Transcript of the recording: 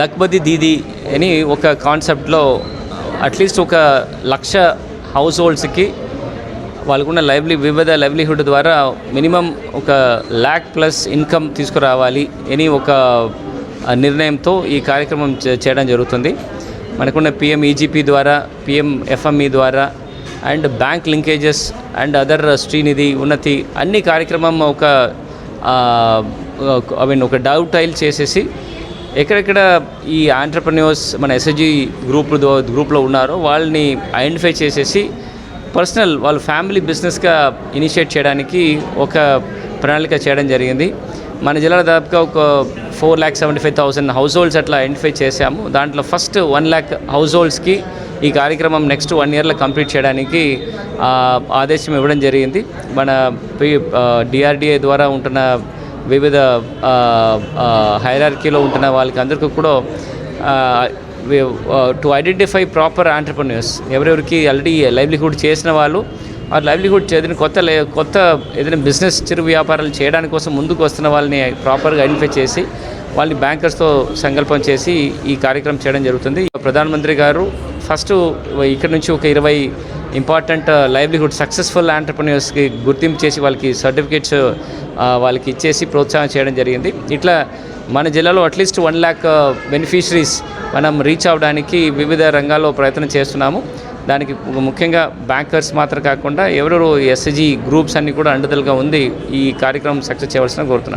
లక్బతి దీది అని ఒక కాన్సెప్ట్లో అట్లీస్ట్ ఒక లక్ష హౌస్ హోల్డ్స్కి వాళ్ళకున్న లైవ్లీ వివిధ లైవ్లీహుడ్ ద్వారా మినిమం ఒక ల్యాక్ ప్లస్ ఇన్కమ్ తీసుకురావాలి అని ఒక నిర్ణయంతో ఈ కార్యక్రమం చేయడం జరుగుతుంది. మనకున్న పిఎం ఈజీపీ ద్వారా పిఎం ఎఫ్ఎంఈ ద్వారా and bank linkages and other Srinidhi Unnathi అన్ని కార్యక్రమం ఒక ఐ మీన్ ఒక డౌటైల్ చేసేసి ఎక్కడెక్కడ ఈ ఆంటర్ప్రెన్యూర్స్ మన ఎస్ఎస్జి గ్రూప్ గ్రూప్లో ఉన్నారో వాళ్ళని ఐడెంటిఫై చేసేసి పర్సనల్ వాళ్ళ ఫ్యామిలీ బిజినెస్గా ఇనిషియేట్ చేయడానికి ఒక ప్రణాళిక చేయడం జరిగింది. మన జిల్లాలో దాదాపుగా ఒక four lakh seventy five thousand households అట్లా ఐడెంటిఫై చేశాము. దాంట్లో ఫస్ట్ వన్ ల్యాక్ హౌస్ హోల్డ్స్కి ఈ కార్యక్రమం నెక్స్ట్ వన్ ఇయర్లో కంప్లీట్ చేయడానికి ఆదేశం ఇవ్వడం జరిగింది. మన డిఆర్డిఏ ద్వారా ఉంటున్న వివిధ హైరార్కీలో ఉంటున్న వాళ్ళకి అందరికీ కూడా టు ఐడెంటిఫై ప్రాపర్ ఆంటర్ప్రన్యూర్స్ ఎవరెవరికి ఆల్రెడీ లైవ్లీహుడ్ చేసిన వాళ్ళు ఆ లైవ్లీహుడ్ చేదిన కొత్త లే- కొత్త ఏదైనా బిజినెస్ చిరు వ్యాపారాలు చేయడానికి కోసం ముందుకు వస్తున్న వాళ్ళని ప్రాపర్గా ఐడెంటిఫై చేసి వాళ్ళని బ్యాంకర్స్తో సంకల్పం చేసి ఈ కార్యక్రమం చేయడం జరుగుతుంది. ప్రధానమంత్రి గారు ఫస్ట్ ఇక్కడ నుంచి ఒక ఇరవై ఇంపార్టెంట్ లైవ్లీహుడ్ సక్సెస్ఫుల్ ఆంటర్ప్రినర్స్కి గుర్తింపు చేసి వాళ్ళకి సర్టిఫికేట్స్ uh, వాళ్ళకి ఇచ్చేసి ప్రోత్సాహం చేయడం జరిగింది. ఇట్లా మన జిల్లాలో at least one lakh beneficiaries మనం రీచ్ అవడానికి వివిధ రంగాల్లో ప్రయత్నం చేస్తున్నాము. దానికి ముఖ్యంగా బ్యాంకర్స్ మాత్రం కాకుండా ఎవరెవరు ఎస్ఎజీ గ్రూప్స్ అన్నీ కూడా అండదలుగా ఉంది ఈ కార్యక్రమం సక్సెస్ చేయవలసిన కోరుతున్నాను.